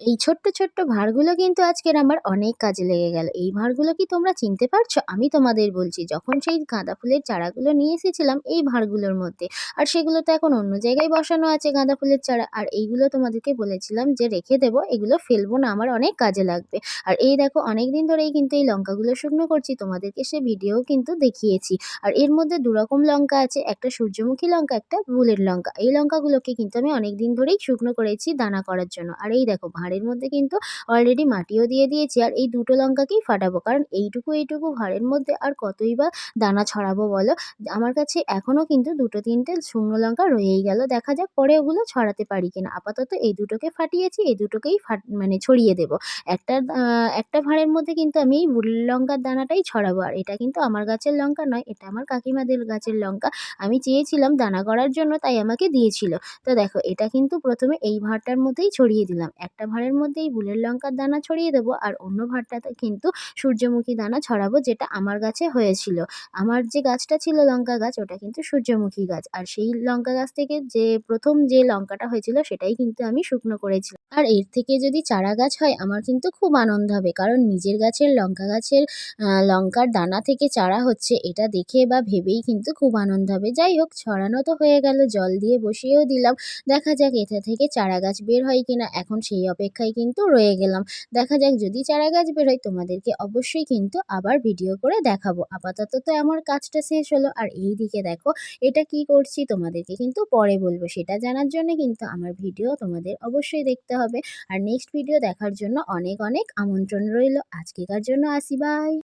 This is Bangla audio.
এই ছোট্ট, ছোট্ট ভাঁড়গুলো কিন্তু আজকের আমার অনেক কাজে লেগে গেল। এই ভাঁড়গুলো কি তোমরা চিনতে পারছ? আমি তোমাদের বলছি যখন সেই গাঁদা ফুলের চারাগুলো নিয়ে এসেছিলাম এই ভাঁড়গুলোর মধ্যে আর সেগুলো তো এখন অন্য জায়গায় বসানো আছে গাঁদা ফুলের চারা আর এইগুলো তোমাদেরকে বলেছিলাম যে রেখে দেবো এগুলো ফেলব না আমার অনেক কাজে লাগবে। আর এই দেখো অনেক দিন ধরেই কিন্তু এই লঙ্কাগুলো শুকনো করছি তোমাদেরকে সে ভিডিও কিন্তু দেখিয়েছি। আর এর মধ্যে দুরকম লঙ্কা আছে একটা সূর্যমুখী লঙ্কা একটা বুলেট লঙ্কা। এই লঙ্কাগুলোকে কিন্তু আমি অনেক দিন ধরেই শুকনো করেছি দানা করার জন্য। আর এই দেখো ভাঁড়ের মধ্যে কিন্তু অলরেডি মাটিও দিয়ে দিয়েছি, আর এই দুটো লঙ্কাকেই ফাটাবো। কারণ এইটুকু এইটুকু ভাঁড়ের মধ্যে আর কতই বা দানা ছড়াবো বলো? আমার কাছে এখনও কিন্তু দুটো, তিনটে শুকনো লঙ্কা রয়েই গেল। দেখা যাক পরে ওগুলো ছড়াতে পারি কিনা। আপাতত এই দুটোকে ফাটিয়েছি, এই দুটোকেই ফাট মানে ছড়িয়ে দেবো। একটা একটা ভাঁড়ের মধ্যে কিন্তু আমি এই বুল লঙ্কার দানাটাই ছড়াবো। আর এটা কিন্তু আমার গাছের লঙ্কা নয়, এটা আমার কাকিমাদের গাছের লঙ্কা। আমি চেয়েছিলাম দানা করার জন্য, তাই আমাকে দিয়েছিল। তো দেখো, এটা কিন্তু প্রথমে এই ভাঁড়টার মধ্যেই ছড়িয়ে দিলাম। একটা ভাঁড়ের মধ্যেই বুলের লঙ্কার দানা ছড়িয়ে দেবো আর অন্য ভাঁড়টাতে কিন্তু সূর্যমুখী দানা ছড়াবো যেটা আমার গাছে হয়েছিল। আমার যে গাছটা ছিল লঙ্কা গাছ, ওটা কিন্তু সূর্যমুখী গাছ। আর সেই লঙ্কা গাছ থেকে যে প্রথম যে লঙ্কাটা হয়েছিল, সেটাই কিন্তু আমি শুকনো করেছিলাম। আর এর থেকে যদি চারা গাছ হয়, আমার কিন্তু খুব আনন্দ হবে। কারণ নিজের গাছের লঙ্কা গাছের লঙ্কার দানা থেকে চারা হচ্ছে, এটা দেখে বা ভেবেই কিন্তু খুব আনন্দ হবে। যাই হোক, ছড়ানো তো হয়ে গেল, জল দিয়ে বসিয়েও দিলাম। দেখা যাক, এটা থেকে চারা গাছ বের হয় কিনা। এখন সেই অপেক্ষায় কিন্তু রয়ে গেলাম। দেখা যাক যদি চারা গাছ বেরোয় তোমাদেরকে অবশ্যই কিন্তু আবার ভিডিও করে দেখাবো। আপাতত তো আমার কাজটা শেষ হলো। আর এই দিকে দেখো, এটা কি করছি তোমাদেরকে কিন্তু পরে বলব। সেটা জানার জন্য কিন্তু আমার ভিডিও তোমাদের অবশ্যই দেখতে হবে। আর নেক্সট ভিডিও দেখার জন্য অনেক অনেক আমন্ত্রণ রইল। আজকেকার জন্য আসি বাই